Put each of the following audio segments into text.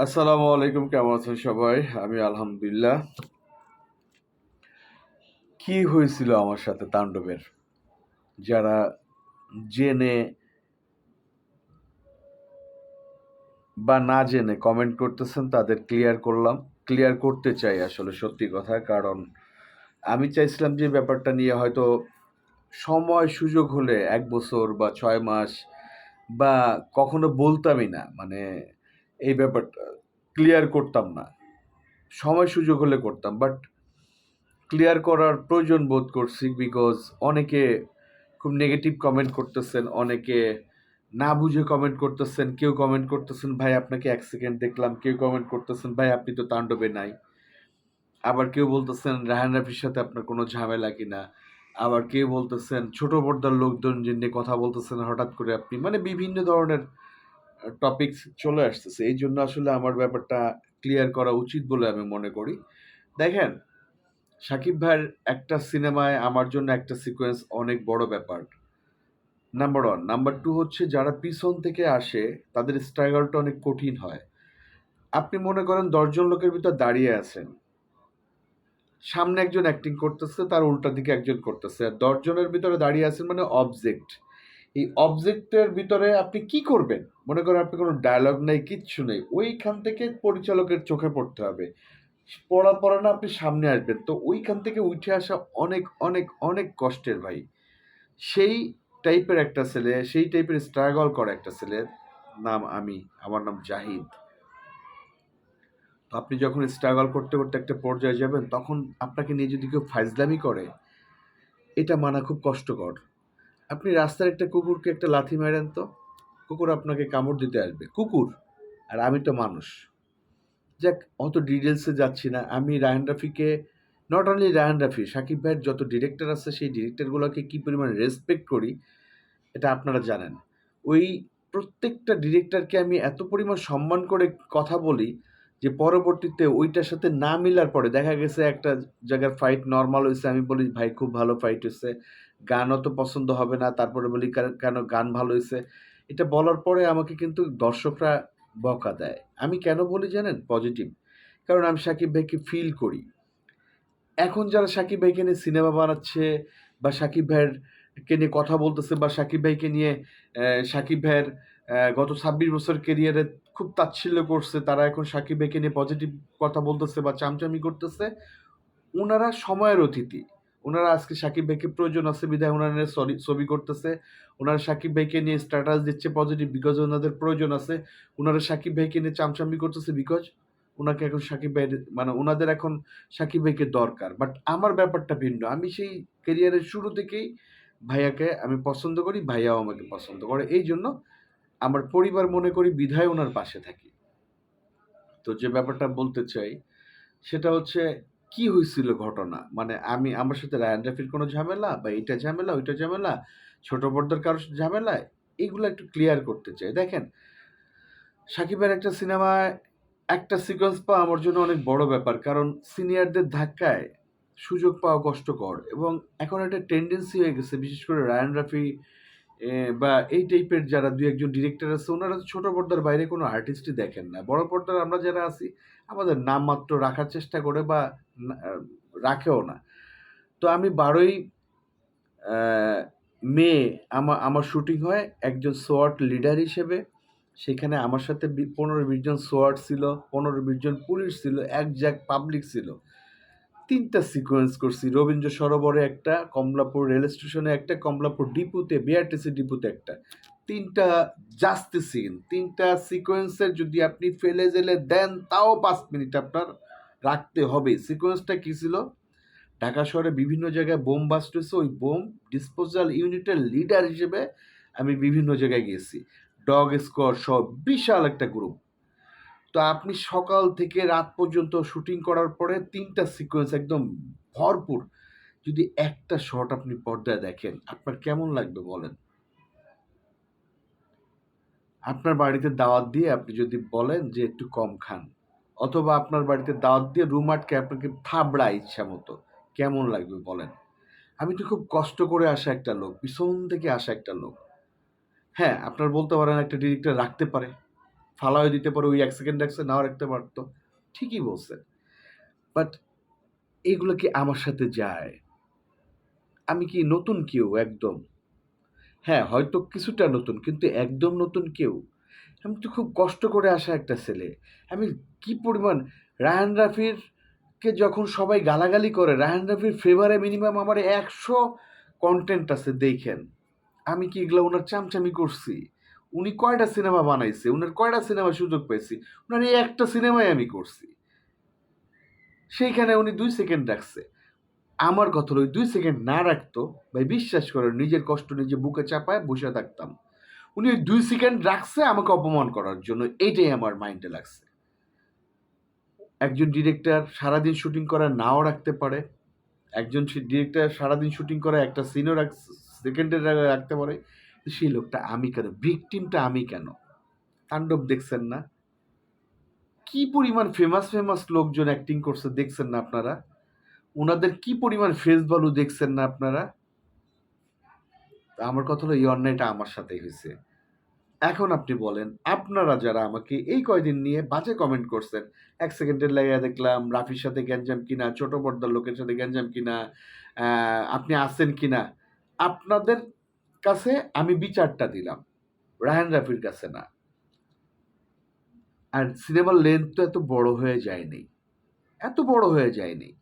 আসসালামু আলাইকুম, কেমন আছেন সবাই? আমি আলহামদুলিল্লাহ। কি হয়েছিল আমার সাথে তাণ্ডবের? যারা জেনে বা না জেনে কমেন্ট করতেছেন, তাদের ক্লিয়ার করলাম। ক্লিয়ার করতে চাই আসলে সত্যি কথা, কারণ আমি চাইছিলাম যে ব্যাপারটা নিয়ে হয়তো সময় সুযোগ হলে এক বছর বা ছয় মাস বা কখনো বলতামই না। মানে এই ব্যাপারটা। ক্লিয়ার করতাম না। সময় সুযোগ হলে করতাম বাট ক্লিয়ার করার প্রয়োজন বোধ করছি বিকজ অনেকে খুব নেগেটিভ কমেন্ট করতেছেন, অনেকে না বুঝে কমেন্ট করতেছেন, কেউ কমেন্ট করতেছেন, ভাই, আপনাকে এক সেকেন্ড দেখলাম। কেউ কমেন্ট করতেছেন, ভাই, আপনি তো তাণ্ডবে নাই। আবার কেউ বলতেছেন, রাহান রাফির সাথে আপনার কোনো ঝামেলা কিনা? আবার কেউ বলতেছেন, ছোট পর্দার লোকজন নিয়ে কথা বলতেছেন, হঠাৎ করে আপনি মানে বিভিন্ন ধরনের টপিকস চলে আসতেছে। এই জন্য আসলে আমার ব্যাপারটা ক্লিয়ার করা উচিত বলে আমি মনে করি। দেখেন, সাকিব ভাইয়ের একটা সিনেমায় আমার জন্য একটা সিকোয়েন্স অনেক বড় ব্যাপার। নাম্বার ওয়ান নাম্বার টু হচ্ছে যারা পিছন থেকে আসে, তাদের স্ট্রাগলটা অনেক কঠিন হয়। আপনি মনে করেন দশজন লোকের ভিতর দাঁড়িয়ে আছেন। সামনে একজন অ্যাক্টিং করতেছে, তার উল্টা দিকে একজন করতেছে। আর দশজনের ভিতরে দাঁড়িয়ে আছেন মানে অবজেক্ট এই অবজেক্টের ভিতরে আপনি কি করবেন? মনে করেন আপনি কোনো ডায়লগ নেই, কিচ্ছু নেই, ওইখান থেকে পরিচালকের চোখে পড়তে হবে। পড়া পড়া না আপনি সামনে আসবেন। তো ওইখান থেকে উঠে আসা অনেক অনেক অনেক কষ্টের ভাই। সেই টাইপের একটা ছেলে, সেই টাইপের স্ট্রাগল করা একটা ছেলের নাম আমি, আমার নাম জাহিদ। তো আপনি যখন স্ট্রাগল করতে করতে একটা পর্যায়ে যাবেন, তখন আপনাকে নিয়ে যদি কেউ ফাইজলামি করে, এটা মানা খুব কষ্টকর। আপনি রাস্তার একটা কুকুরকে একটা লাথি মারেন তো? কুকুর আপনাকে কামড় দিতে আসবে। কুকুর? আর আমি তো মানুষ। যাক, অত ডিটেলসে যাচ্ছি না। আমি রায়হান রাফিকে নট অনলি রায়হান রাফি, সাকিব ভাইয়ের যত ডিরেক্টর আছে, সেই ডিরেক্টরগুলোকে কী পরিমাণে রেসপেক্ট করি, এটা আপনারা জানেন। ওই প্রত্যেকটা ডিরেক্টরকে আমি এত পরিমাণ সম্মান করে কথা বলি, যে পরবর্তীতে ওইটার সাথে না মিলার পরে দেখা গেছে একটা জায়গার ফাইট নর্মাল হয়েছে আমি বলি, ভাই, খুব ভালো ফাইট হয়েছে গানও তো পছন্দ হবে না, তারপরে বলি, কেন- গান ভালো হয়েছে এটা বলার পরে আমাকে কিন্তু দর্শকরা বকা দেয়। আমি কেন বলি জানেন? পজিটিভ কারণ আমি সাকিব ভাইকে ফিল করি। এখন যারা সাকিব ভাইকে নিয়ে সিনেমা বানাচ্ছে বা সাকিব ভাইয়ের কে নিয়ে কথা বলতেছে বা সাকিব ভাইকে নিয়ে সাকিব ভাইয়ের গত ছাব্বিশ বছর কেরিয়ারে খুব তাচ্ছিল্য করছে, তারা এখন সাকিব ভাইকে নিয়ে পজিটিভ কথা বলতেছে বা চামচামি করতেছে, ওনারা সময়ের অতিথি। ওনারা আজকে সাকিব ভাইকে প্রয়োজন আছে, বিধায় ওনারা সরি, ছবি করতেছে। ওনারা সাকিব ভাইকে নিয়ে স্ট্যাটাস দিচ্ছে পজিটিভ বিকজ ওনাদের প্রয়োজন আছে। ওনারা সাকিব ভাইকে নিয়ে চামচামি করতেছে বিকজ ওনাকে এখন সাকিব ভাই মানে ওনাদের এখন সাকিব ভাইকে দরকার। বাট আমার ব্যাপারটা ভিন্ন। আমি সেই কেরিয়ারের শুরু থেকেই ভাইয়াকে আমি পছন্দ করি, ভাইয়াও আমাকে পছন্দ করে। এই জন্য আমার পরিবার মনে করি বিধায় ওনার পাশে থাকি। তো যে ব্যাপারটা বলতে চাই, সেটা হচ্ছে কি হয়েছিল ঘটনা? মানে আমি, আমার সাথে রায়ান রাফির কোনো ঝামেলা বা এইটা ঝামেলা, ওইটা ঝামেলা, ছোট পর্দার কারোর ঝামেলা এগুলো একটু ক্লিয়ার করতে চাই। দেখেন, সাকিবের একটা সিনেমায় একটা সিকোয়েন্স পাওয়া আমার জন্য অনেক বড় ব্যাপার। কারণ সিনিয়রদের ধাক্কায় সুযোগ পাওয়া কষ্টকর এবং এখন একটা টেন্ডেন্সি হয়ে গেছে, বিশেষ করে রায়ান রাফি বা এই টাইপের যারা দু একজন ডিরেক্টর আছে, ওনারা ছোট পর্দার বাইরে কোনো আর্টিস্টই দেখেন না। বড় পর্দার আমরা যারা আছি, আমাদের নামমাত্র রাখার চেষ্টা করে বা রাখেও না। তো আমি বারোই মে আমার আমার শুটিং হয়, একজন সোয়াট লিডার হিসেবে। সেখানে আমার সাথে পনেরো বিশজন সোয়ার্ট ছিল, পনেরো বিশজন পুলিশ ছিল, এক জ্যাক পাবলিক ছিল। তিনটা সিকোয়েন্স করছি। রবীন্দ্র সরোবরে একটা, কমলাপুর রেল স্টেশনে একটা, কমলাপুর ডিপুতে বিআরটিসি ডিপুতে একটা। তিনটা জাস্তি সিন তিনটা সিকোয়েন্সের যদি আপনি ফেলে জেলে দেন, তাও পাঁচ মিনিট আপনার রাখতে হবে। সিকোয়েন্সটা কী ছিল? ঢাকা শহরে বিভিন্ন জায়গায় বোম বাস্ট হয়েছে, ওই বোম ডিসপোজাল ইউনিটের লিডার হিসেবে আমি বিভিন্ন জায়গায় গিয়েছি। ডগ স্কোয়ার সব বিশাল একটা গ্রুপ তো আপনি সকাল থেকে রাত পর্যন্ত শুটিং করার পরে তিনটা সিকোয়েন্স একদম ভরপুর। যদি একটা শট আপনি পর্দায় দেখেন, আপনার কেমন লাগবে বলেন? আপনার বাড়িতে দাওয়াত দিয়ে আপনি যদি বলেন যে একটু কম খান, অথবা আপনার বাড়িতে দাওয়াত দিয়ে রুম আটকে আপনাকে থাবড়া ইচ্ছা মতো, কেমন লাগবে বলেন? আমি তো খুব কষ্ট করে আসা একটা লোক, পিছন থেকে আসা একটা লোক। হ্যাঁ আপনার বলতে পারেন একটা ডিরেক্টর রাখতে পারে। ফালাও দিতে পারে, ওই এক সেকেন্ড রাখছে নাও রাখতে পারতো। ঠিকই বলছেন। বাট এগুলো কি আমার সাথে যায়? আমি কি নতুন কেউ? একদম। হ্যাঁ হয়তো কিছুটা নতুন, কিন্তু একদম নতুন কেউ। আমি তো খুব কষ্ট করে আসা একটা ছেলে। আমি কি পরিমাণ, রায়ান রাফির কে যখন সবাই গালাগালি করে, রায়ান রাফির ফেভারে মিনিমাম আমার একশো কন্টেন্ট আছে, দেখেন। আমি কি এগুলো ওনার চামচামি করছি? উনি কয়টা সিনেমা বানাইছে? উনার কয়টা সিনেমা সুযোগ পেয়েছি উনার এই একটা সিনেমাই আমি করছি। সেইখানে উনি দুই সেকেন্ড রাখছে। আমার কথা ওই দুই সেকেন্ড না রাখতো, ভাই বিশ্বাস করে নিজের কষ্ট নিজে বুকে চাপায় বসে থাকতাম। উনি ওই দুই সেকেন্ড রাখছে আমাকে অপমান করার জন্য। এইটাই আমার মাইন্ডে লাগছে। একজন ডিরেক্টর সারাদিন শুটিং করা, নাও রাখতে পারে। একজন ডিরেক্টর সারাদিন শুটিং করে, একটা সিনও রাখ সেকেন্ডের রাখতে পারে। সেই লোকটা আমি কেন? ভিকটিমটা আমি কেন? তাণ্ডব দেখছেন না? কি পরিমাণ ফেমাস ফেমাস লোকজন অ্যাক্টিং করছে দেখছেন না আপনারা? ওনাদের কি পরিমাণ ফেস ভ্যালু দেখছেন না আপনারা? আমার কথা হলো, এই অন্যায়টা আমার সাথেই হয়েছে। এখন আপনি বলেন, আপনারা যারা আমাকে এই কয়দিন নিয়ে বাজে কমেন্ট করছেন, এক সেকেন্ডের লাইয়া দেখলাম, রাফির সাথে গ্যাঞ্জাম কিনা, ছোট পর্দার লোকের সাথে গ্যাঞ্জাম কিনা আপনি আসেন কিনা? আপনাদের কাছে আমি বিচারটা দিলাম। রাহান রাফির কাছে না। আর সিনেমার লেন্থ তো এত বড় হয়ে যায়নি। এত বড় হয়ে যায়নি।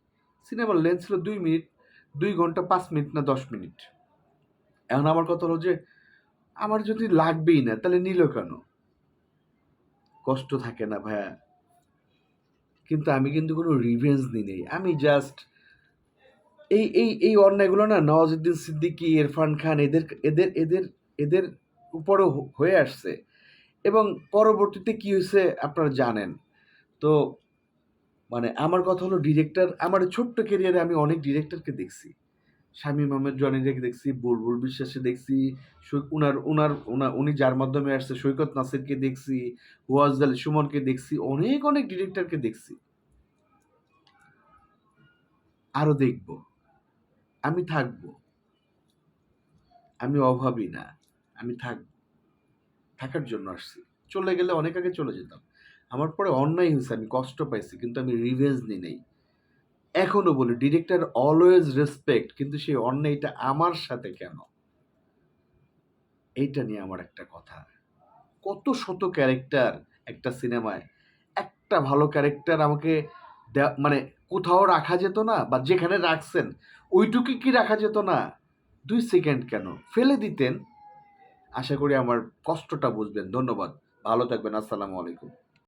সিনেমার লেন্থ ছিল দুই মিনিট, দুই ঘণ্টা পাঁচ মিনিট না দশ মিনিট। এখন আমার কথা হলো যে, আমার যদি লাগবেই না, তাহলে নিল কেন? কষ্ট থাকে না ভাইয়া। কিন্তু আমি কিন্তু কোনো রিভেঞ্জ নেই আমি জাস্ট এই এই এই অন্যায়গুলো না নওয়াজুদ্দিন সিদ্দিকি, ইরফান খান এদের এদের এদের এদের উপরেও হয়ে আসছে। এবং পরবর্তীতে কি হয়েছে আপনারা জানেন। তো মানে আমার কথা হলো ডিরেক্টর, আমার ছোট্ট কেরিয়ারে আমি অনেক ডিরেক্টরকে দেখছি। শামীম আহমেদ জনিকে দেখছি, বুলবুল বিশ্বাসে দেখছি উনার উনার, উনি যার মাধ্যমে আসছে, সৈকত নাসিরকে দেখছি ওয়াজদাল সুমনকে দেখছি, অনেক অনেক ডিরেক্টরকে দেখছি। আরও দেখব। আমি থাকব। আমি অভাবী না, আমি থাকব। থাকার জন্য আসছি। চলে গেলে অনেক আগে চলে যেতাম। আমার পরে অন্যায় হয়েছে, আমি কষ্ট পাইছি, কিন্তু আমি রিভেঞ্জ নিই নাই। এখনও বলি ডিরেক্টর অলওয়েজ রেসপেক্ট কিন্তু সেই অন্যায়টা আমার সাথে কেন? এইটা নিয়ে আমার একটা কথা। কত শত ক্যারেক্টার একটা সিনেমায় একটা ভালো ক্যারেক্টার আমাকে মানে কোথাও রাখা যেত না বা যেখানে রাখছেন, ওইটুকু কি রাখা যেত না? দুই সেকেন্ড কেন? ফেলে দিতেন। আশা করি আমার কষ্টটা বুঝবেন। ধন্যবাদ। ভালো থাকবেন। আসসালামু আলাইকুম।